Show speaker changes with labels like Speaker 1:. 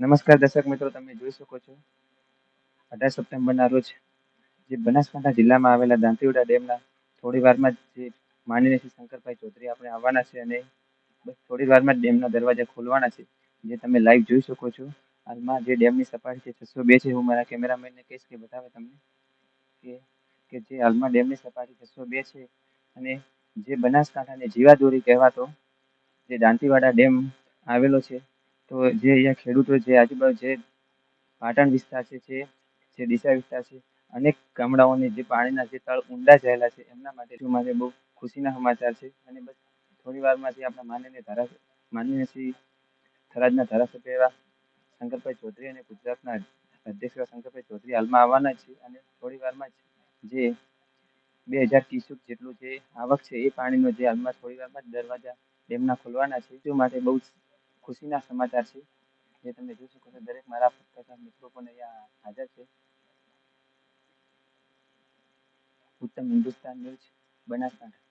Speaker 1: નમસ્કાર દર્શક મિત્રો, તમે જોઈ શકો છો. અઢાર સપ્ટેમ્બરના રોજ જે બનાસકાંઠા જિલ્લામાં આવેલા દાંતીવડા ડેમના થોડી વારમાં જ માનીને શ્રી શંકરભાઈ ચૌધરી આપણે આવવાના છે અને થોડી વારમાં જ ડેમના દરવાજા ખોલવાના છે, જે તમે લાઈવ જોઈ શકો છો. હાલમાં જે ડેમની સપાટી છે છસો બે છે, હું મારા કેમેરામેનને કહીશ કે બતાવે તમને કે કે જે હાલમાં ડેમની સપાટી છસો બે છે અને જે બનાસકાંઠાને જીવાદોરી કહેવાતો જે દાંતીવાડા ડેમ આવેલો છે તો જે અહીંયા ખેડૂતો જે આજુબાજુ જે પાટણ વિસ્તાર છે, જે જે ડીસા વિસ્તાર છે, અનેક ગામડાઓને જે પાણીના જે તળ ઊંડા જાયેલા છે, એમના માટે માટે બહુ ખુશીના સમાચાર છે. અને બસ થોડી વારમાં જે આપણા માનનીય ધારા, માનનીય શ્રી થરાદના ધારાસભ્ય એવા શંકરભાઈ ચૌધરી અને ગુજરાતના અધ્યક્ષ એવા શંકરભાઈ ચૌધરી હાલમાં આવવાના છે. અને થોડી વારમાં જ જે બે હજાર ક્યુસેક જેટલું જે આવક છે, એ પાણીનો જે હાલમાં થોડી વારમાં દરવાજા ડેમના ખોલવાના છે. તે માટે બહુ જ ખુશીના સમાચાર છે, જે તમે જોઈ શકો છો. દરેક મારા પત્રકાર મિત્રો પણ અહીંયા હાજર છે. ઉત્તમ હિન્દુસ્તાન ન્યૂઝ બનાસકાંઠા.